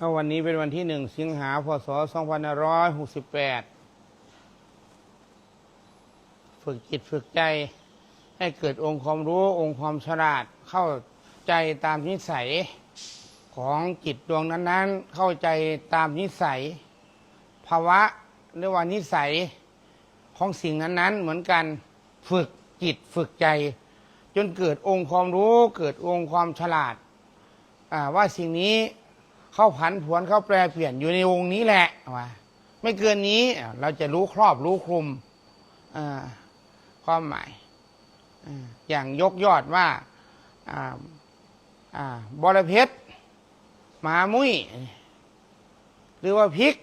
ก็วันนี้เป็นวันที่หนึ่งสิงหาพศ2568ฝึกจิตฝึกใจ ให้เกิดองค์ความรู้องค์ความฉลาด เข้าใจตามนิสัยของจิตดวงนั้นๆ เข้าใจตามนิสัย ภาวะหรือว่านิสัยของสิ่งนั้นๆ เหมือนกันฝึกจิตฝึกใจ จนเกิดองค์ความรู้เกิดองค์ความฉลาดว่าสิ่งนี้ เข้าผันผวนเข้าแปรเปลี่ยนอยู่ในองนี้แหละว่าไม่เกินนี้เราจะรู้ครอบรู้คลุมความหมายอย่างยกยอดว่าอ่าอ่าบรเพชรหมามุ้ยหรือว่าพริก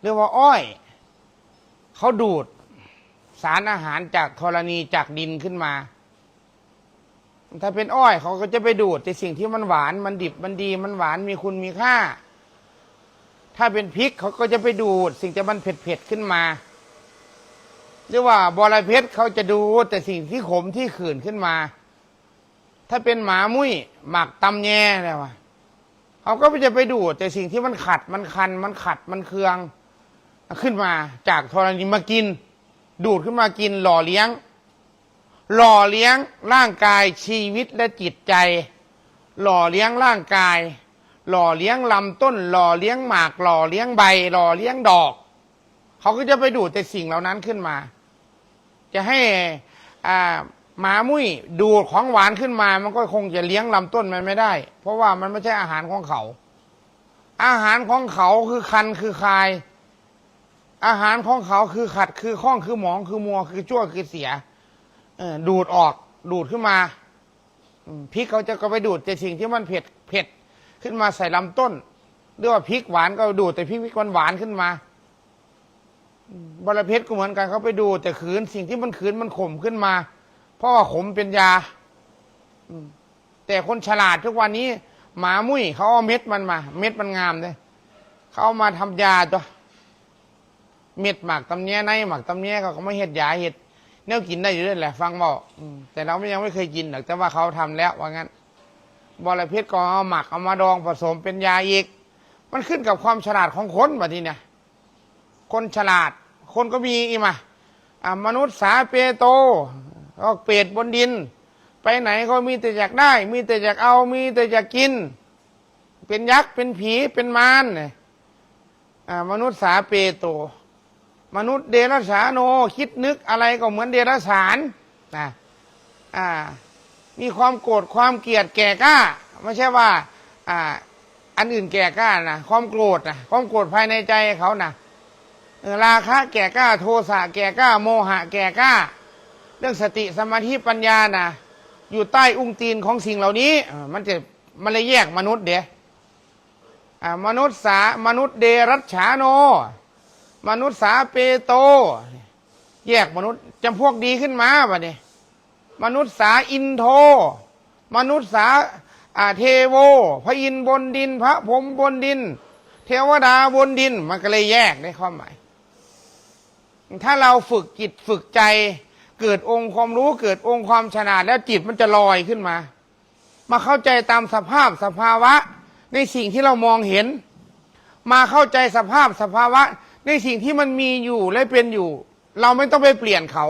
หรือว่าอ้อย เขาดูดสารอาหารจากธรณีจากดินขึ้นมา ถ้าเป็นอ้อยเขาก็จะไปดูด แต่สิ่งที่มันหวานมันดิบมันดีมันหวานมีคุณมีค่า ถ้าเป็นพริกเขาก็จะไปดูด สิ่งที่มันเผ็ดเผ็ดๆขึ้นมาเรียกว่าบอระเพ็ดเขาจะดูด แต่สิ่งที่ขมที่ขื่นขึ้นมา ถ้าเป็นหมามุ้ยหมักตำแยอะไรวะเขาก็จะไปดูด แต่สิ่งที่มันขัดมันคัน มันขัดมันเคือง ขึ้นมาจากธรณีมากิน ดูดขึ้นมากินหล่อเลี้ยง หล่อเลี้ยงร่างกายชีวิตและจิตใจ หล่อเลี้ยงร่างกาย หล่อเลี้ยงลำต้น หล่อเลี้ยงหมาก หล่อเลี้ยงใบ หล่อเลี้ยงดอก เขาก็จะไปดูดแต่สิ่งเหล่านั้นขึ้นมา จะให้อ่าหมามุ้ยดูดของหวานขึ้นมา มันก็คงจะเลี้ยงลำต้นมันไม่ได้ เพราะว่ามันไม่ใช่อาหารของเขา อาหารของเขาคือคันคือคาย อาหารของเขาคือขัดคือข้องคือหมองคือมัวคือชั่วคือเสีย เออดูดออกดูดขึ้นมาอืมพริกเขาจะก็ไปดูดแต่สิ่งที่มันเผ็ดเผ็ดขึ้นมาใส่ลำต้นเรียกว่าพริกหวานก็ดูดแต่พริกหวานหวานๆขึ้นมาอืมบรเพชรก็เหมือนกันเขาไปดูดแต่ขืนสิ่งที่มันขืนมันขมขึ้นมา เพราะว่าขมเป็นยา อืมแต่คนฉลาดทุกวันนี้ หมามุ้ยเขาเอาเม็ดมันมา เม็ดมันงามเลยเขาเอามาทำยาตัว เม็ดหมักตำแยในหมักตำแยเขาก็ไม่เห็ดยาเห็ด แนวกินได้อยู่ด้วยแหละ ฟังบอกแต่เราไม่ยังไม่เคยกินหรอกแต่ว่าเขาทำแล้วว่างั้นบอระเพ็ดก็เอาหมักเอามาดองผสมเป็นยาอีก มันขึ้นกับความฉลาดของคนแบบนี้เนี่ยคนฉลาด คนก็มีอีมามนุษย์สาเปโตก็เปรตบนดิน ไปไหนก็มีแต่อยากได้ มีแต่อยากเอา มีแต่อยากกิน เป็นยักษ์เป็นผีเป็นมารเนี่ยมนุษย์สาเปโต มนุษย์เดรัจฉานโน คิดนึกอะไรก็เหมือนเดรัจฉานนะอ่ามีความโกรธความเกลียดแก่กล้า ไม่ใช่ว่าอ่าอันอื่นแก่กล้านะความโกรธนะความโกรธภายในใจเขานะราคะแก่กล้า โทสะแก่กล้า โมหะแก่กล้า เรื่องสติสมาธิปัญญานะอยู่ใต้อุ้งตีนของสิ่งเหล่านี้มันจะมันเลยแยกมนุษย์เดียอ่ามนุษย์สามนุษย์เดรัจฉาโน มนุษย์สาเปโต แยกมนุษย์จำพวกดีขึ้นมาบ่เนี่ยมนุษย์สาอินโท มนุษย์สาอาเทโว พระอินบนดิน พระผมบนดิน เทวดาบนดิน มันก็เลยแยกได้ความหมาย ถ้าเราฝึกจิตฝึกใจเกิดองค์ความรู้เกิดองค์ความฉลาดแล้วจิตมันจะลอยขึ้นมา มาเข้าใจตามสภาพสภาวะ ในสิ่งที่เรามองเห็น มาเข้าใจสภาพสภาวะ ในสิ่งที่มันมีอยู่และเป็นอยู่ เราไม่ต้องไปเปลี่ยนเขา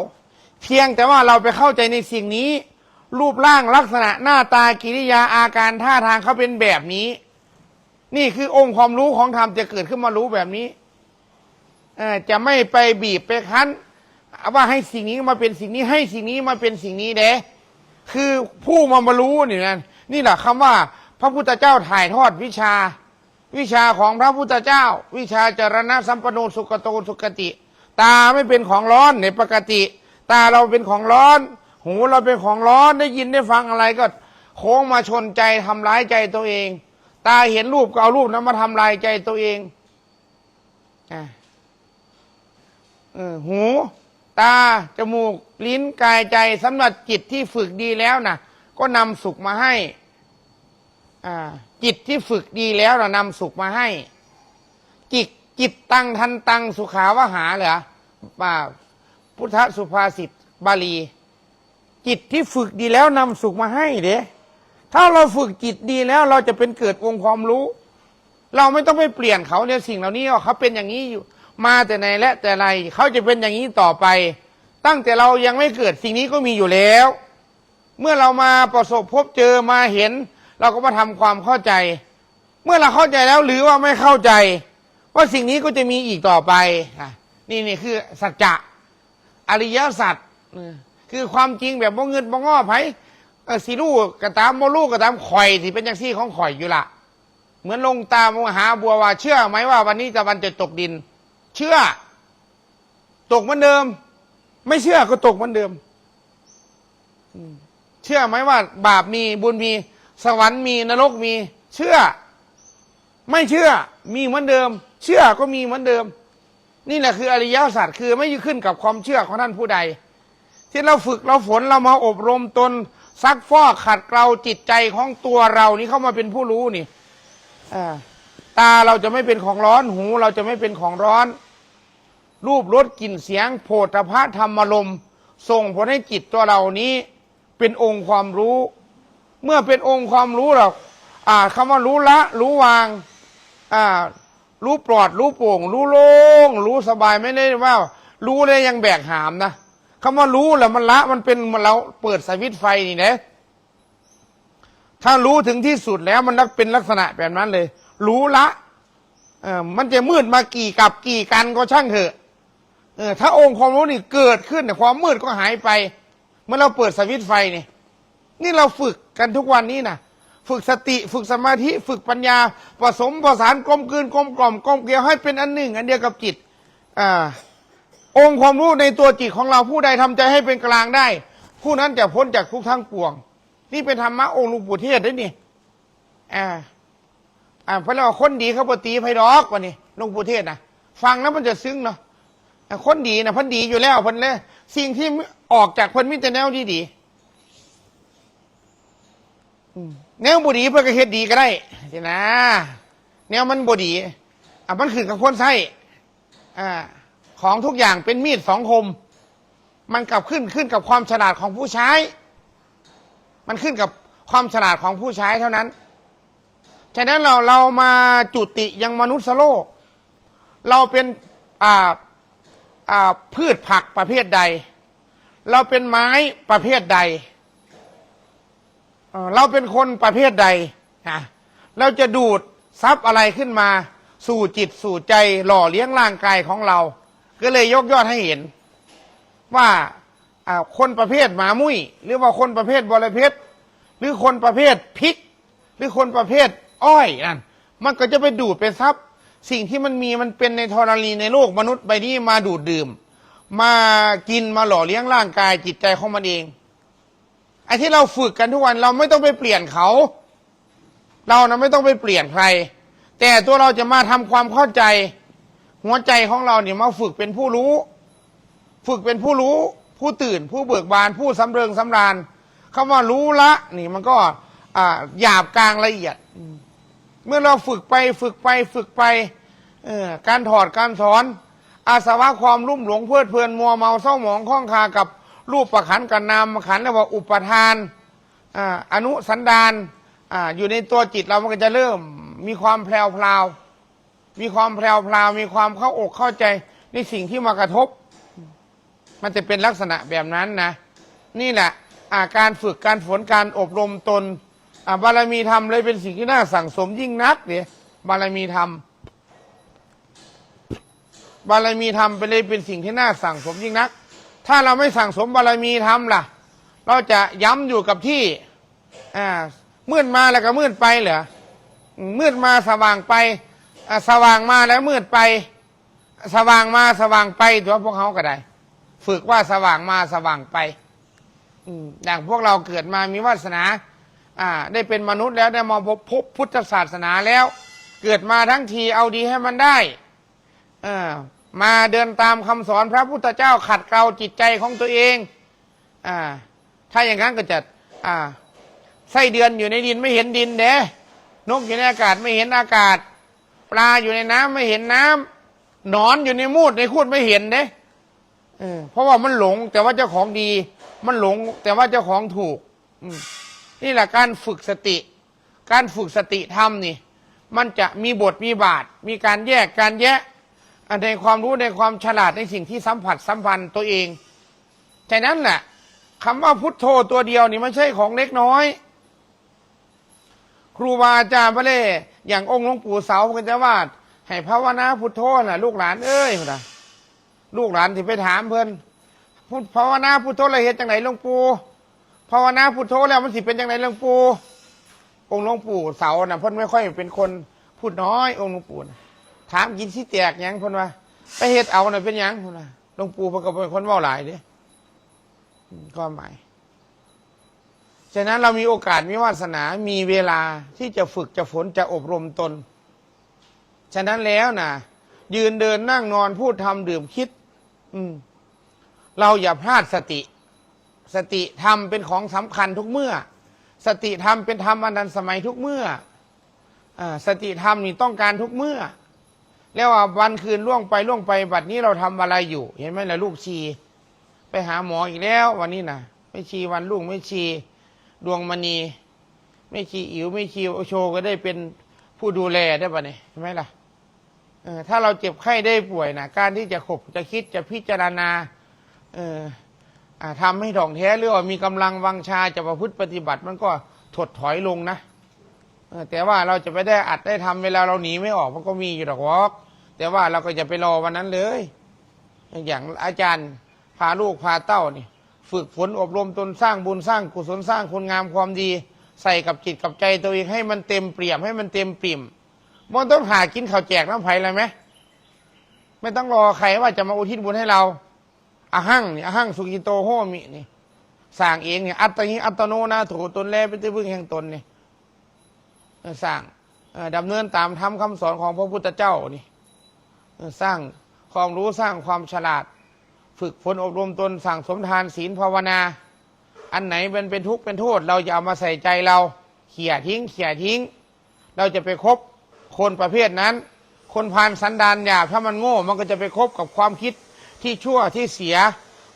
เพียงแต่ว่าเราไปเข้าใจในสิ่งนี้ รูปร่างลักษณะหน้าตากิริยาอาการท่าทางเขาเป็นแบบนี้ นี่คือองค์ความรู้ของธรรมจะเกิดขึ้นมารู้แบบนี้เอจะไม่ไปบีบไปคั้นว่าให้สิ่งนี้มาเป็นสิ่งนี้ให้สิ่งนี้มาเป็นสิ่งนี้เด้คือผู้มามารู้นี่นะนี่แหละคำว่า พระพุทธเจ้าถ่ายทอดวิชา วิชาของพระพุทธเจ้า วิชาจรณะสัมปโนสุกโตสุกติ ตาไม่เป็นของร้อนในปกติ ตาเราเป็นของร้อน หูเราเป็นของร้อนได้ยินได้ฟังอะไรก็ โค้งมาชนใจทำร้ายใจตัวเอง ตาเห็นรูปก็เอารูปนั้นมาทำลายใจตัวเองอหูตา จมูก ลิ้นกายใจสำหรับจิตที่ฝึกดีแล้วนะก็นำสุขมาให้ อ่า จิตที่ฝึกดีแล้วเรานำสุขมาให้ จิตจิตตังทันตังสุขาวหาเหรอป่าพุทธสุภาษิตบาลี จิตที่ฝึกดีแล้วนำสุขมาให้เด้ถ้าเราฝึกจิตดีแล้วเราจะเป็นเกิดองค์ความรู้ เราไม่ต้องไปเปลี่ยนเขาเนี่ยสิ่งเหล่านี้เขาเป็นอย่างนี้อยู่ มาแต่ไหนและแต่ไรเขาจะเป็นอย่างนี้ต่อไป ตั้งแต่เรายังไม่เกิดสิ่งนี้ก็มีอยู่แล้ว เมื่อเรามาประสบพบเจอมาเห็น เราก็มาทำความเข้าใจ เมื่อเราเข้าใจแล้วหรือว่าไม่เข้าใจ ว่าสิ่งนี้ก็จะมีอีกต่อไปนี่นี่คือสัจจะอริยสัจคือความจริงแบบบ่เงินบ่ง้อไผสิลูกกระตามบ่ลูกกระตามข่อยที่เป็นอย่างซี่ของข่อยอยู่ละเหมือนลงตามหาบัวว่า เชื่อไหมว่าวันนี้ตะวันจะตกดิน เชื่อ ตกเหมือนเดิม ไม่เชื่อก็ตกเหมือนเดิมเชื่อไหมว่า บาปมีบุญมี สวรรค์มีนรกมี เชื่อ ไม่เชื่อ มีเหมือนเดิม เชื่อก็มีเหมือนเดิม นี่แหละคืออริยศาสัจคือไม่ขึ้นกับความเชื่อของท่านผู้ใด ที่เราฝึกเราฝนเรามาอบรมตนซักฟอกขัดเกลาจิตใจของตัวเรานี่เข้ามาเป็นผู้รู้นี่ตาเราจะไม่เป็นของร้อนหู เราจะไม่เป็นของร้อน รูปรสกลิ่นเสียงโผฏฐะธรรมลมส่งผลให้จิตตัวเรานี้เป็นองค์ความรู้ เมื่อเป็นองค์ความรู้เราอ่าคำว่ารู้ละ รู้วางอ่ารู้ปลอด รู้โปร่ง รู้โล่งรู้สบายไม่ได้ว่า รู้เลยยังแบกหามนะคำว่ารู้แหละมันละมันเป็นมันเราเปิดสวิตไฟนี่นะถ้ารู้ถึงที่สุดแล้วมันเป็นลักษณะแบบนั้นเลย รู้ละเออมันจะมืดมากี่กับกี่กันก็ช่างเถอะเออถ้าองค์ความรู้นี่เกิดขึ้นเนี่ยความมืดก็หายไป เมื่อเราเปิดสวิตไฟนี่ นี่เราฝึกกันทุกวันนี้นะฝึกสติฝึกสมาธิฝึกปัญญาผสมผสานกลมกลืนกลมกล่อมกลมเกลียวให้เป็นอันหนึ่ง อันเดียวกับจิตอ่าองค์ความรู้ในตัวจิตของเราผู้ใดทำใจให้เป็นกลางได้ ผู้นั้นจะพ้นจากทุกทั้งปวง นี่เป็นธรรมะองค์หลุงปู่เทศด้วยนี่อ่าอ่าเพราะเราคนดีเขาปตีไพดอกวันนี้หลวงปู่เทศนะฟังแล้วมันจะซึ้งเนาะคนดีนะพันดีอยู่แล้วพันเลยสิ่งที่ออกจากพันมิต่แนวดีดี แนวบุดีเพื่อก็เฮ็ดดีก็ได้สินะ แนวมันบดีอะมันขึ้นกับคนใช้อ่าของทุกอย่างเป็นมีดสองคม มันกลับขึ้นขึ้นกับความฉลาดของผู้ใช้ มันขึ้นกับความฉลาดของผู้ใช้เท่านั้น ฉะนั้นเราเรามาจุติยังมนุษย์โลก เราเป็นอ่าอ่าพืชผักประเภทใด เราเป็นไม้ประเภทใด เราเป็นคนประเภทใดนะเราจะดูดซับอะไรขึ้นมา สู่จิตสู่ใจหล่อเลี้ยงร่างกายของเรา ก็เลยยกยอดให้เห็น ว่าคนประเภทหมามุ้ยหรือว่าคนประเภทบรเพชรหรือคนประเภทพริก หรือคนประเภทอ้อยนั่นมันก็จะไปดูดไปซับสิ่งที่มันมีมันเป็นในธรณีในโลกมนุษย์ใบนี้มาดูดดื่ม มากินมาหล่อเลี้ยงร่างกายจิตใจของมันเอง อ้ที่เราฝึกกันทุกวันเราไม่ต้องไปเปลี่ยนเขา เรานะไม่ต้องไปเปลี่ยนใคร แต่ตัวเราจะมาทำความเข้าใจ หัวใจของเราเนี่ยมาฝึกเป็นผู้รู้ ฝึกเป็นผู้รู้ ผู้ตื่น ผู้เบิกบาน ผู้สำเริงสำราญคำว่ารู้ละนี่มันก็หยาบกลางละเอียด เมื่อเราฝึกไปฝึกไปฝึกไปเออการถอดการถอน อาสวะความรุ่มหลงเพลิดเพลินมัวเมาเศร้าหมองข้องคากับ รูปประขันกับนามขันเรียกว่าอุปทานอนุสันดานออยู่ในตัวจิตเรามันก็จะเริ่มมีความแพรวพราวมีความแพรวพราวมีความเข้าอกเข้าใจในสิ่งที่มากระทบ มันจะเป็นลักษณะแบบนั้นนะ นี่แหละาการฝึกการฝนการอบรมตนบารมีธรรมเลยเป็นสิ่งที่น่าสั่งสมยิ่งนักเนี่ยบารมีธรรมบารมีธรรมไปเลยเป็นสิ่งที่น่าสั่งสมยิ่งนัก ถ้าเราไม่สั่งสมบารมีธรรมล่ะ เราจะย้ำอยู่กับที่อ่ามืดมาแล้วก็มืดไปเหรออืมมืดมาสว่างไปอ่าสว่างมาแล้วมืดไป สว่างมาสว่างไปตัวพวกเขาก็ได้ ฝึกว่าสว่างมาสว่างไปอืมอย่างพวกเราเกิดมามีวาสนาอ่าได้เป็นมนุษย์แล้วได้มาพบพบพุทธศาสนาแล้ว เกิดมาทั้งทีเอาดีให้มันได้ มาเดินตามคำสอนพระพุทธเจ้าขัดเกลาจิตใจของตัวเองอ่าถ้าอย่างนั้นก็จะอ่าไส้เดือนอยู่ในดินไม่เห็นดินเด้นกอยู่ในอากาศไม่เห็นอากาศ ปลาอยู่ในน้ำไม่เห็นน้ำหนอนอยู่ในมูดในคูดไม่เห็นเด้เพราะว่ามันหลง แต่ว่าเจ้าของดี มันหลง แต่ว่าเจ้าของถูกนี่แหละการฝึกสติ การฝึกสติธรรมนี่ มันจะมีบทมีบาท มีการแยกการแยะ อะในความรู้ในความฉลาดในสิ่งที่สัมผัสสัมพันธ์ตัวเองฉะนั้นแหละคำว่าพุทโธตัวเดียวนี่ไม่ใช่ของเล็กน้อย ครูบาอาจารย์พระเล่อย่างองค์หลวงปู่เสากันจะว่าให้ภาวนาพุทโธน่ะ ลูกหลานเอ้ยนะลูกหลานที่ไปถามเพิ่อนพุทภาวนาพุทโธอะไรเหตุจังไหนหลวงปู่ภาวนาพุทโธแล้วมันสิเป็นจังไหนหลวงปู่องค์หลวงปู่เสาน่ะเพิ่นไม่ค่อยเป็นคนพูดน้อย องค์หลวงปู่นะ ถามกินสิแตกหยังเพิ่นว่าไปเฮ็ดเอาน่ะเป็นหยังเพิ่นว่าหลวงปู่เพิ่นก็เป็นคนเว้าหลายเด้อืมก็หมายฉะนั้นเรามีโอกาสมีวาสนามีเวลาที่จะฝึกจะฝนจะอบรมตน ฉะนั้นแล้วนะยืนเดินนั่งนอนพูดทำดื่มคิด อืม เราอย่าพลาดสติ สติธรรมเป็นของสำคัญทุกเมื่อ สติธรรมเป็นธรรมอันดันสมัยทุกเมื่ออาสติธรรมนี่ต้องการทุกเมื่อ แล้วว่าวันคืนล่วงไปล่วงไปบัดนี้เราทำอะไรอยู่ เห็นไหมล่ะลูกชี ไปหาหมออีกแล้ว วันนี้นะไม่ชีวันลูกไม่ชี ดวงมณี ไม่ชีอิ๋วไม่ชีโอโชก็ได้เป็นผู้ดูแลได้ปะเนี่ยใช่ไหมล่ะเออถ้าเราเจ็บไข้ได้ป่วยนะการที่จะขบจะคิดจะพิจารณา เอออ่าทำให้ถ่องแท้หรือว่ามีกำลังวังชาจะประพฤติปฏิบัติมันก็ถดถอยลงนะ แต่ว่าเราจะไปได้อัดได้ทำเวลาเราหนีไม่ออกมันก็มีอยู่หรอกวอกแต่ว่าเราก็จะไปรอวันนั้นเลย อย่างอาจารย์พาลูกพาเต้านี่ ฝึกฝนอบรมตนสร้างบุญสร้างกุศลสร้างคุณงามความดี ใส่กับจิตกับใจตัวเองให้มันเต็มเปี่ยมให้มันเต็มปิ่มมันต้องหากินข้าวแจกน้ำไผ่เลยไหมไม่ต้องรอใครว่าจะมาอุทิศบุญให้เราอาหังนี่อาหังสุกิโตโหมินี่สร้างเองเนี่ยอัตติอัตโนนาโถตนแลเป็นที่พึ่งแห่งตนเนี่เออ สร้างดำเนินตามธรรมคำสอนของพระพุทธเจ้านี่สร้างความรู้สร้างความฉลาด ฝึกฝนอบรมตนสั่งสมทานศีลภาวนา อันไหนเป็นเป็นทุกข์เป็นโทษ เราจะเอามาใส่ใจเราเขี่ยทิ้งเขี่ยทิ้ง เราจะไปคบคนประเภทนั้น คนพานสันดานหยาบถ้ามันโง่มันก็จะไปคบกับความคิดที่ชั่วที่เสีย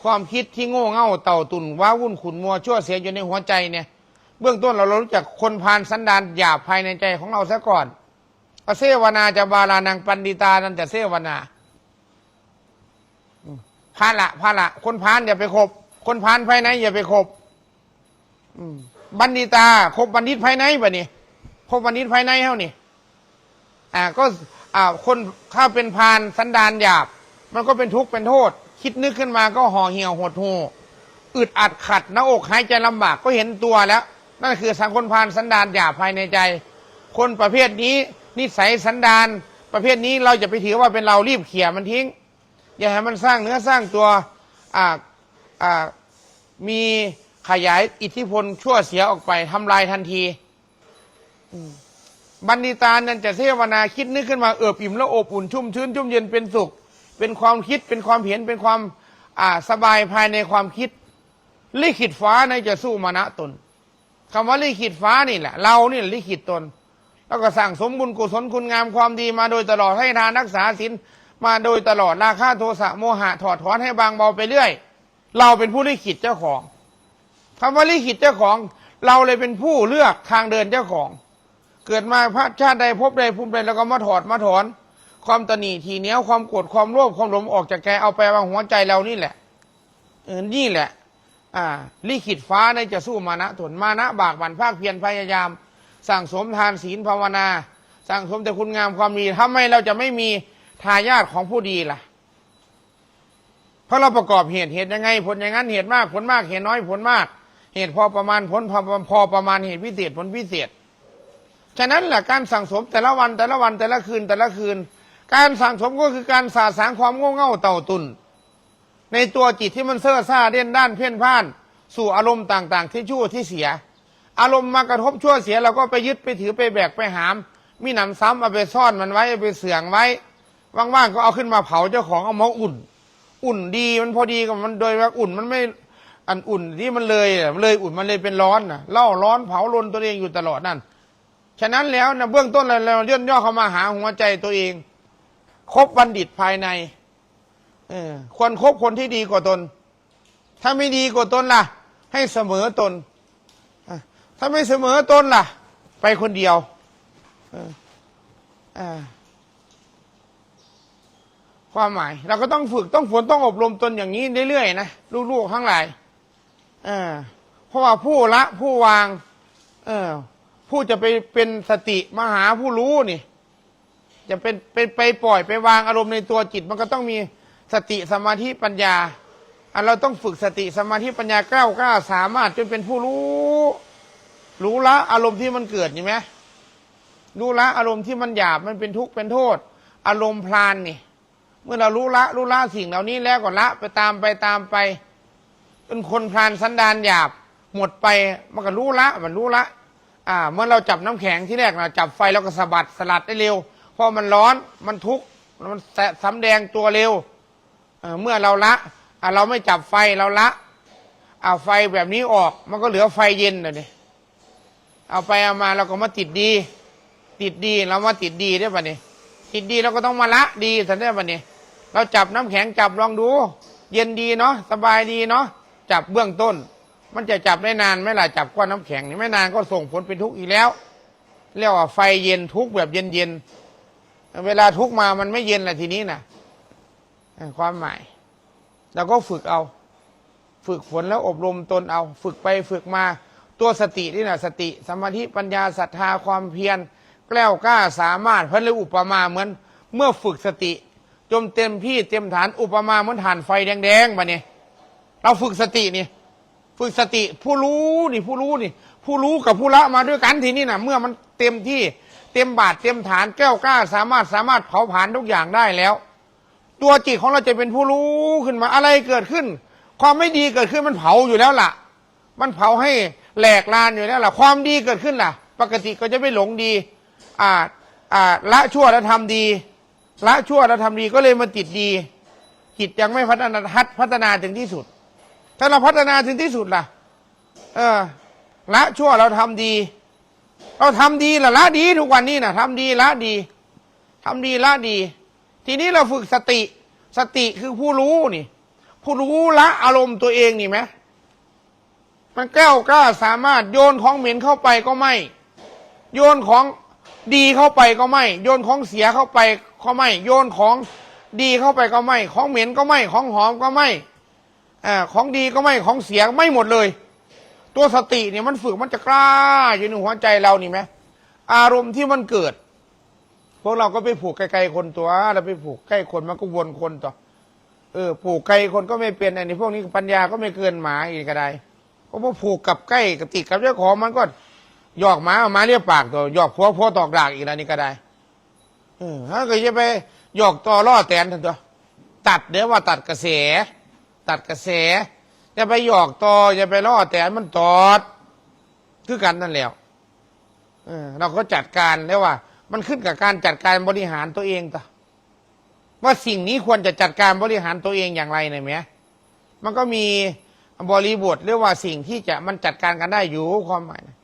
ความคิดที่โง่เง่าเต่าตุนว้าวุ่นขุนมัวชั่วเสียอยู่ในหัวใจเนี่ย เบื้องต้นเราเรารู้จักคนพานสันดานหยาบภายในใจของเราซะก่อนอเสวนาจะบาลานังปันดิตานันจะเสวนาพานละพานละคนพานอย่าไปคบ คนพานภายในอย่าไปคบบัณฑิตาคบบัณฑิตภายในบ่นี่คบบัณฑิตภายในเท่านี่อ่าก็อ่าคนถ้าเป็นพานสันดานหยาบ มันก็เป็นทุกข์เป็นโทษ คิดนึกขึ้นมาก็ห่อเหี่ยวหดหูอึดอัดขัดหน้าอกหายใจลำบากก็เห็นตัวแล้ว นั่นคือสังคนพานสันดานหยาบภายในใจ คนประเภทนี้นิสัยสันดาน ประเภทนี้เราจะไปถือว่าเป็นเรารีบเขี่ยมันทิ้ง อย่าให้มันสร้างเนื้อสร้างตัวอ่าอ่ามีขยายอิทธิพลชั่วเสียออกไปทำลายทันทีบัณฑิตานั้นจะเทวนาคิดนึกขึ้นมาเอิบอิ่มแล้วอบอุ่นชุ่มชื้นชุ่มเย็นเป็นสุข เป็นความคิดเป็นความเห็นเป็นความอ่าสบายภายในความคิด ลิขิตฟ้าในจะสู้มานะตน คำว่าลิขิตฟ้านี่แหละ เรานี่ลิขิตตน แล้วก็สั่งสมบุญกุศลคุณงามความดีมาโดยตลอดให้ทานรักษาศีลมาโดยตลอดราคาโทสะโมหะถอดถอนให้บางเบาไปเรื่อย เราเป็นผู้ลิขิตเจ้าของคำว่าลิขิตเจ้าของ เราเลยเป็นผู้เลือกทางเดินเจ้าของ เกิดมาพระชาติใดพบใดภูมิใดแล้วก็มาถอดมาถอน ความตนีทีเหนี้ยวความโกรธความโลภความหลงออกจากแกเอาไปวางหัวใจเรานี่แหละเออนี่แหละ อ่าลิขิตฟ้าในจะสู้มานะตนมานะบากบั่นภาคเพียรพยายาม สั่งสมทานศีลภาวนา สั่งสมแต่คุณงามความดีทำไมเราจะไม่มีทายาทของผู้ดีล่ะ เพราะเราประกอบเหตุเหตุยังไง ผลอย่างนั้นเหตุมากผลมากเหตุน้อยผลมาก เหตุพอประมาณผลพอพอประมาณเหตุพิเศษผลพิเศษฉะนั้นแหละการสั่งสมแต่ละวันแต่ละวันแต่ละคืนแต่ละคืน การสั่งสมก็คือการสาสางความโง่เง่าเต่าตุน ในตัวจิตที่มันเซ่อซ่าเด่นด้านเพี้ยนพ่าน สู่อารมณ์ต่างๆ ที่ชั่วที่เสีย อารมณ์มากระทบชั่วเสียเราก็ไปยึดไปถือไปแบกไปหาม มีหนำซ้ำเอาไปซ่อนมันไว้เอาไปเสื่องไว้ว่างๆก็เอาขึ้นมาเผาเจ้าของเอามาอุ่น อุ่นดีมันพอดีกับมันโดยว่าอุ่นมันไม่อันอุ่นที่มันเลยอะมันเลยอุ่นมันเลยเป็นร้อนนะเล่าร้อนเผาลนตัวเองอยู่ตลอดนั่นฉะนั้นแล้วนะเบื้องต้นเราเราเลื่อนย่อเข้ามาหาหัวใจตัวเอง คบบัณฑิตภายใน เออควรคบคนที่ดีกว่าตน ถ้าไม่ดีกว่าตนล่ะ ให้เสมอตน ถ้าไม่เสมอตนล่ะ ไปคนเดียวความหมาย เราก็ต้องฝึกต้องฝนต้องอบรมตนอย่างนี้เรื่อยๆนะลูกๆทั้งหลายเออเพราะว่าผู้ละผู้วาง เออผู้จะไปเป็นสติมหาผู้รู้นี่ จะเป็นเป็นไปปล่อยไปวางอารมณ์ในตัวจิต มันก็ต้องมี สติสมาธิปัญญาอันเราต้องฝึกสติสมาธิปัญญาก้าวกล้าสามารถจนเป็นผู้รู้ รู้ละอารมณ์ที่มันเกิดใช่ไหมรู้ละอารมณ์ที่มันหยาบมันเป็นทุกข์เป็นโทษ อารมณ์พลานนี่ เมื่อเรารู้ละรู้ละสิ่งเหล่านี้แล้วก็ละไปตามไปตามไป เป็นคนพลานสันดานหยาบ หมดไปมันก็รู้ละมันรู้ละ อ่า เมื่อเราจับน้ำแข็งที่แรกเราจับไฟแล้วก็สะบัดสลัดได้เร็วเพราะมันร้อนมันทุกข์มันแสะสำแดงตัวเร็ว เมื่อเราละเราไม่จับไฟเราละ เอาไฟแบบนี้ออก มันก็เหลือไฟเย็นเลยนี่เอาไปเอามาเราก็มาติดดี ติดดีเรามาติดดีได้ปะเนี่ยติดดีเราก็ต้องมาละดีสันได้ปะเนี่ยเราจับน้ำแข็งจับลองดู เย็นดีเนาะสบายดีเนาะจับเบื้องต้น มันจะจับได้นานไหมล่ะจับก้อนน้ำแข็งนี่ไม่นานก็ส่งผลเป็นทุกข์อีกแล้วเรียกว่าไฟเย็นทุกข์แบบเย็นเย็นๆเวลาทุกข์มามันไม่เย็นแหละทีนี้นะเออ ความหมายเราก็ฝึกเอา ฝึกฝนแล้วอบรมตนเอา ฝึกไปฝึกมาตัวสตินี่นะสติ สมาธิปัญญาศรัทธาความเพียรแกล้วกล้าสามารถพิ่นเลยอุปมาเหมือน เมื่อฝึกสติ จมเต็มที่เต็มฐานอุปมาเหมือนฐานไฟแดงๆมาเนี่ยเราฝึกสตินี่ฝึกสติผู้รู้นี่ผู้รู้นี่ ผู้รู้กับผู้ละมาด้วยกันทีนี้นะเมื่อมันเต็มที่เต็มบาทเต็มฐานแก้วกล้าสามารถสามารถเผาผลาญทุกอย่างได้แล้ว ตัวจิตของเราจะเป็นผู้รู้ขึ้นมาอะไรเกิดขึ้น ความไม่ดีเกิดขึ้นมันเผาอยู่แล้วล่ะ มันเผาให้แหลกลานอยู่แล้วล่ะ ความดีเกิดขึ้นล่ะ ปกติก็จะไม่หลงดี อ่าอ่าละชั่วแล้วทำดีละชั่วแล้วทำดีก็เลยมาติดดีจิตยังไม่พัฒนาทัดพัฒนาถึงที่สุด ถ้าเราพัฒนาถึงที่สุดล่ะ เออละชั่วเราทำดี เราทำดีละละดีทุกวันนี้นะทำดีละดีทำดีละดี ทีนี้เราฝึกสติ สติคือผู้รู้นี่ ผู้รู้ละอารมณ์ตัวเองนี่ไหมมันแก้วกล้าสามารถโยนของเหม็นเข้าไปก็ไม่ โยนของดีเข้าไปก็ไม่ โยนของเสียเข้าไปก็ไม่ โยนของดีเข้าไปก็ไม่ ของเหม็นก็ไม่ ของหอมก็ไม่อาของดีก็ไม่ของเสียไม่หมดเลย ตัวสติเนี่ยมันฝึกมันจะกล้าอยู่ในหัวใจเรานี่ไหมอารมณ์ที่มันเกิด พวกเราก็ไปผูกไกลๆคนตัวเราไปผูกใกล้คนมันก็วนคนต่อ เออ ผูกไกลคนก็ไม่เป็นอันนี้พวกนี้ปัญญาก็ไม่เกินหมาอีกก็ได้เพราะว่าผูกกับใกล้กับติดกับเจ้าของมันก็หยอกหมาหมาเรียกปากตัวหยอกพัวพัวตอกดากอีกแล้วนี่ก็ได้ เออถ้าเกิดจะไปหยอกต่อล่อแตนทันตัวตัดเดี๋ยวว่าตัดกระแส ตัดกระแสจะไปหยอกต่อจะไปล่อแตนมันตอด คือกันนั่นแล้วเออเราก็จัดการแล้วว่า มันขึ้นกับการจัดการบริหารตัวเองต่อว่าสิ่งนี้ควรจะจัดการบริหารตัวเองอย่างไรเนี่ยไหมมันก็มีบริบทเรียกว่าสิ่งที่จะมันจัดการกันได้อยู่ความหมายนะ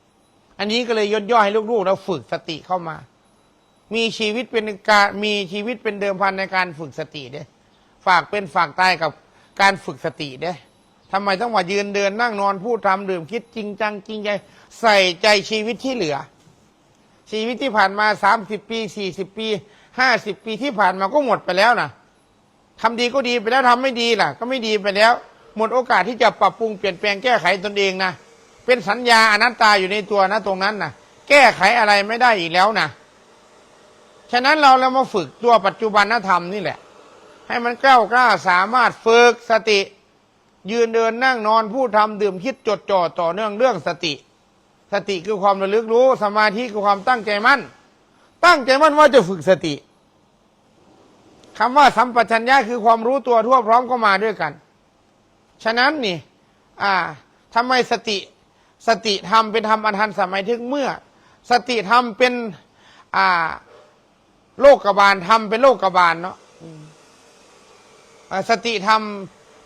อันนี้ก็เลยย่นย่อให้ลูกๆเราฝึกสติเข้ามา มีชีวิตเป็นการมีชีวิตเป็นเดิมพันในการฝึกสติเด้ฝากเป็นฝากตายกับการฝึกสติเด้ทำไมต้องว่ายืนเดินนั่งนอนพูดทำดื่มคิดจริงจังจริงใจใส่ใจชีวิตที่เหลือ ชีวิตที่ผ่านมาสามสิบปีสี่สิบปีห้าสิบปีที่ผ่านมาก็หมดไปแล้วนะทำดีก็ดีไปแล้วทำไม่ดีล่ะ ก็ไม่ดีไปแล้ว หมดโอกาสที่จะปรับปรุงเปลี่ยนแปลงแก้ไขตนเองนะเป็นสัญญาอนัตตาอยู่ในตัวนะตรงนั้นนะแก้ไขอะไรไม่ได้อีกแล้วนะฉะนั้นเราเรามาฝึกตัวปัจจุบันธรรมนี่แหละ ให้มันกล้ากล้าสามารถฝึกสติ ยืนเดินนั่งนอนพูดทำดื่มคิดจดจ่อต่อเนื่องเรื่องสติ สติคือความระลึกรู้ สมาธิคือความตั้งใจมั่น ตั้งใจมั่นว่าจะฝึกสติคำว่าสัมปชัญญะคือความรู้ตัวทั่วพร้อมก็มาด้วยกัน ฉะนั้นนี่ อ่าทำไมสติ สติธรรมเป็นธรรมอันทันสมัยถึงเมื่อ สติธรรมเป็น อ่า โลกกบาลธรรมเป็นโลกกบาลเนาะสติธรรม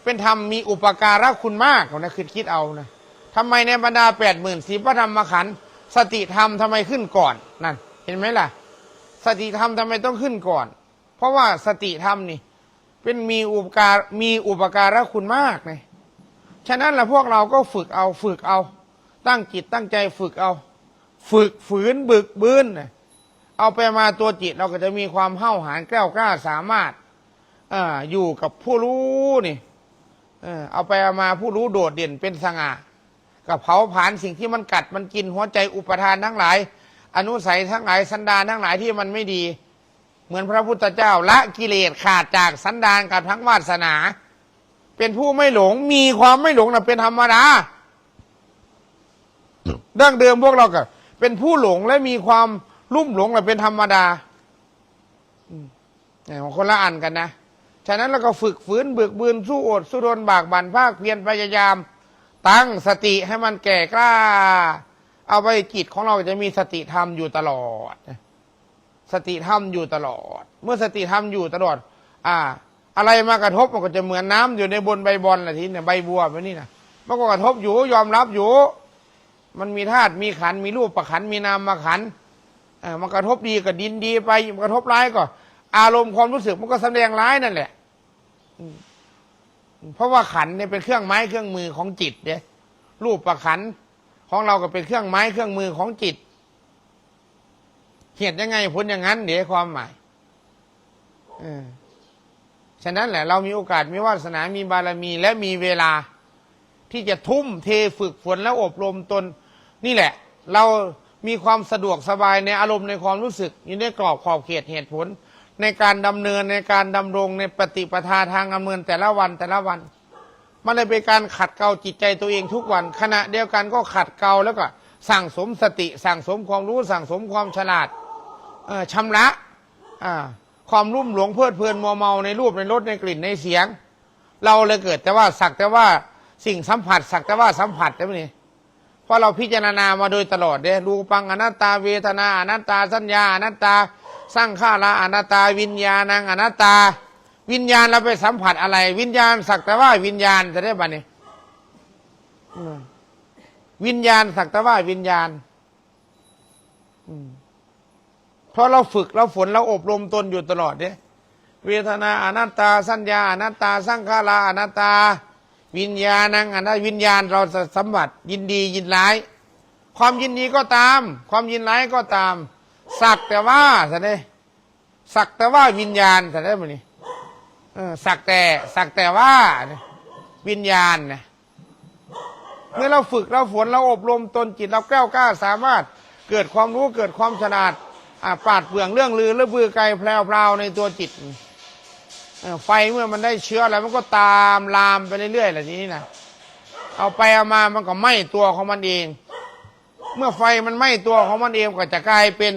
เป็นธรรมมีอุปการะคุณมากนะคือคิดเอานะ ทำไมในบรรดาแปดหมื่นสีพระธรรมขันธ์สติธรรมทำไมขึ้นก่อนนั่น เห็นไหมล่ะ สติธรรมทำไมต้องขึ้นก่อน เพราะว่าสติธรรมนี่ เป็นมีอุปการมีอุปการะคุณมากเลยฉะนั้นละพวกเราก็ฝึกเอาฝึกเอา ตั้งจิตตั้งใจฝึกเอา ฝึกฝืนบึกบืนเอาไปมาตัวจิตเราก็จะมีความเห้าหาญแกล้วกล้าสามารถออยู่กับผู้รู้นี่เออเอาไปเอามาผู้รู้โดดเด่นเป็นสง่า กับเผาผลาญสิ่งที่มันกัดมันกินหัวใจอุปทานทั้งหลาย อนุสัยทั้งหลายสันดานทั้งหลายที่มันไม่ดี เหมือนพระพุทธเจ้าละกิเลสขาดจากสันดานกับทั้งวาสนา เป็นผู้ไม่หลงมีความไม่หลงนะเป็นธรรมดาดั้งเดิมพวกเราก็เป็นผู้หลงและมีความลุ่มหลงนะเป็นธรรมดาอืมเนี่ยของคนละอันกันนะ ฉะนั้นเราก็ฝึกฝืนบึกบืนสู้อดสู้ทนบากบั่นภาคเพียรพยายาม ตั้งสติให้มันแก่กล้า เอาไปจิตของเราจะมีสติธรรมอยู่ตลอด สติธรรมอยู่ตลอด เมื่อสติธรรมอยู่ตลอด อ่า อะไรมากระทบมันก็จะเหมือนน้ำอยู่ในบนใบบอลนะทีเนี่ยใบบัวแบบนี้นะมันก็กระทบอยู่ยอมรับอยู่ มันมีธาตุมีขันมีรูปประขันมีนามมาขันเออมันกระทบดีก็ดินดีไปมันกระทบร้ายก็ อารมณ์ความรู้สึกมันก็แสดงร้ายนั่นแหละ อืม เพราะว่าขันเนี่ยเป็นเครื่องไม้เครื่องมือของจิตเนี่ยรูปประขันของเราก็เป็นเครื่องไม้เครื่องมือของจิต เหตุยังไงผลอย่างนั้น เดี๋ยวความหมายอฉะนั้นแหละ เรามีโอกาสมีวาสนามีบารมี และมีเวลาที่จะทุ่มเทฝึกฝนและอบรมตน นี่แหละ เรามีความสะดวกสบายในอารมณ์ในความรู้สึกอยู่ในกรอบขอบเขตเหตุผล ในการดำเนินในการดำรงในปฏิปทาทางดำเนินแต่ละวันแต่ละวัน มันเลยเป็นการขัดเกลาจิตใจตัวเองทุกวัน ขณะเดียวกันก็ขัดเกลาแล้วก็สั่งสมสติ สั่งสมความรู้สั่งสมความฉลาดเอ่อชำระความรุ่มหลงเพลิดเพลินมัวเมาในรูปในรสในกลิ่นในเสียง เราเลยเกิดแต่ว่าสักแต่ว่าสิ่งสัมผัส สักแต่ว่าสัมผัสได้ไหมนี่เพราะเราพิจารณามาโดยตลอดเด้รูปังอนัตตาเวทนาอนัตตาสัญญาอนัตตา สร้างข้าราอนัตตา วิญญาณังอนัตตา วิญญาณเราไปสัมผัสอะไร วิญญาณสักแต่ว่าวิญญาณจะได้ปะเนี่ยวิญญาณสักแต่ว่าวิญญาณเพราะเราฝึกเราฝนเราอบรมตนอยู่ตลอดเนี่ยเวทนาอนัตตา สัญญาอนัตตาสังขาราอนัตตา วิญญาณังอนัตวิญญาณเราสัมผัสยินดียินร้าย ความยินดีก็ตาม ความยินร้ายก็ตาม สักแต่ว่าสันเดสักแต่ว่าวิญญาณสันเดมันนี่สักแต่สักแต่ว่าวิญญาณเนี่ยเมื่อเราฝึกเราฝนเราอบรมตนจิตเราแก้วกล้าสามารถเกิดความรู้เกิดความฉลาดอ่าปราดเปรื่องเรื่องลือและบือไกลแพรวๆในตัวจิตไฟเมื่อมันได้เชื้อแล้วมันก็ตามลามไปเรื่อยๆแหละทีนี้นะเอาไปเอามามันก็ไหม้ตัวของมันเอง เมื่อไฟมันไหม้ตัวของมันเองก็จะกลายเป็น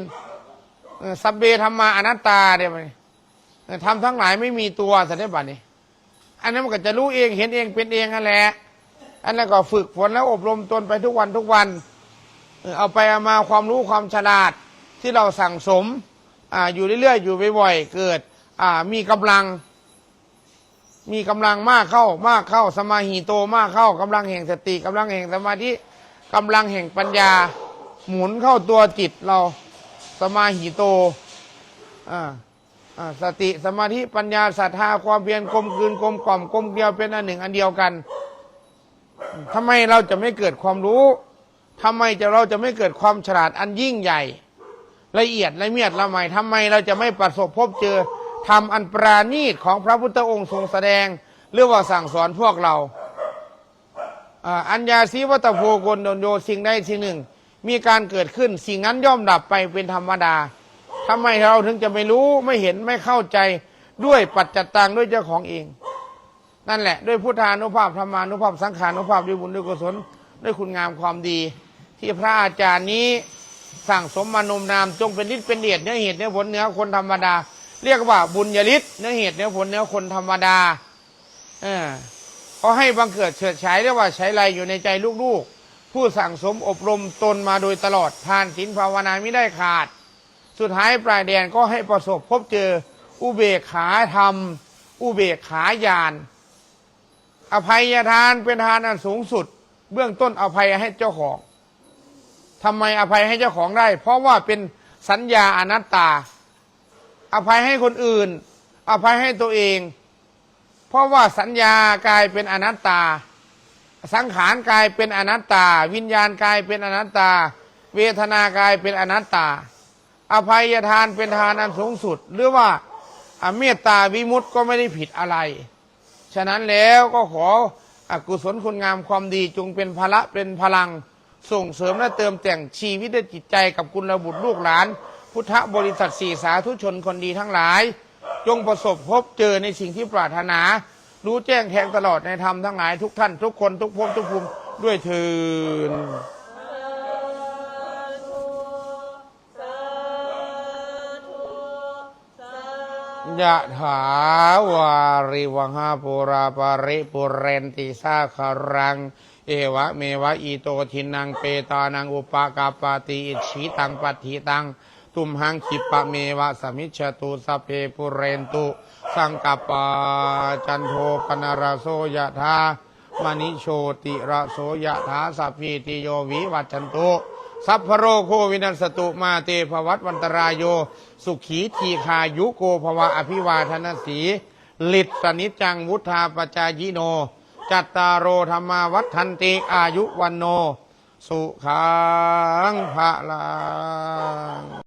สัพเบธรรมาอนัตตาเดี๋ยวมันทำทั้งหลายไม่มีตัวสันนิบาตนี่อันนั้นมันก็จะรู้เองเห็นเองเป็นเองนั่นแหละอันนั้นก็ฝึกฝนแล้วอบรมตนไปทุกวันทุกวัน เอาไปเอามาความรู้ความฉลาดที่เราสั่งสมอาอยู่เรื่อยๆอยู่บ่อยๆเกิดอ่ามีกำลัง มีกำลังมากเข้ามากเข้าสมาหิโตมากเข้ากำลังแห่งสติกำลังแห่งสมาธิกำลังแห่งปัญญา หมุนเข้าตัวจิตเรา สมาหิโตอ่าอ่าสติสมาธิปัญญาศรัทธาความเพียรกลมกลืนกลมกล่อมกลมเกลียวเป็นอันหนึ่งอันเดียวกันทำไมเราจะไม่เกิดความรู้ทำไมจะเราจะไม่เกิดความฉลาดอันยิ่งใหญ่ ละเอียดละเมียดละไมทำไมเราจะไม่ประสบพบเจอทำอันปราณีตของพระพุทธองค์ทรงแสดงหรือว่าสั่งสอนพวกเราอัญญาสีวัตโพกนโดนโยสิ่งใดสิ่งหนึ่ง มีการเกิดขึ้น สิ่งนั้นย่อมดับไปเป็นธรรมดาทำไมเราถึงจะไม่รู้ไม่เห็นไม่เข้าใจด้วยปัจจัตตังด้วยเจ้าของเอง นั่นแหละ ด้วยพุทธานุภาพธรรมานุภาพสังขานุภาพด้วยบุญด้วยกุศลด้วยคุณงามความดี ที่พระอาจารย์นี้สั่งสมมานมนามจงเป็นฤทธิ์เป็นเดชเนื้อเหตุเนื้อผลเนื้อคนธรรมดา เรียกว่าบุญญาฤทธิ์เนื้อเหตุเนื้อผลเนื้อคนธรรมดาเออก็ให้บังเกิดเฉิดฉายเรียกว่าใช้ไรอยู่ในใจลูกๆ ผู้สั่งสมอบรมตนมาโดยตลอดทานศีลภาวนาไม่ได้ขาด สุดท้ายปลายแดนก็ให้ประสบพบเจออุเบกขาธรรม อุเบกขาญาณอภัยทานเป็นทานอันสูงสุด เบื้องต้นอภัยให้เจ้าของทำไมอภัยให้เจ้าของได้ เพราะว่าเป็นสัญญาอนัตตา อภัยให้คนอื่น อภัยให้ตัวเอง เพราะว่าสัญญากลายเป็นอนัตตา สังขารกายเป็นอนัตตา วิญญาณกายเป็นอนัตตา เวทนากายเป็นอนัตตา อภัยทานเป็นทานอันสูงสุด หรือว่าเมตตาวิมุตติก็ไม่ได้ผิดอะไร ฉะนั้นแล้วก็ขออกุศลคุณงามความดีจงเป็นพละเป็นพลังส่งเสริมและเติมแต่งชีวิตและจิตใจกับคุณระบุตรลูกหลาน พุทธบริษัทสี่สาธุชนคนดีทั้งหลาย จงประสบพบเจอในสิ่งที่ปรารถนา รู้แจ้งแทงตลอดในธรรมทั้งหลายทุกท่าน ทุกคนทุกภพทุกภูมิด้วยเทินยะถาวาริวหาปุราปาริปุเรนติสาคารัง เอวะเมวะอีโตทินังเปตานังอุปกาปาติอิชีตังปัฏฐิตัง ตุมหังคิปะเมวะสมิชตุสเพปุเรนตุ สังกัปปาจันโทปนารโสยะธามณิโชติระโสยะธาสัพพิติโยวิวัจจันตุสัพพโรโควินัสตุมาเตภวัตวันตรายโย สุขีทีคายุโกภวะอภิวาทนสีลิตสนิจจังวุธาปจายิโน จัตตารโอธรรมาวัฒนติอายุวันโน สุขังภะลัง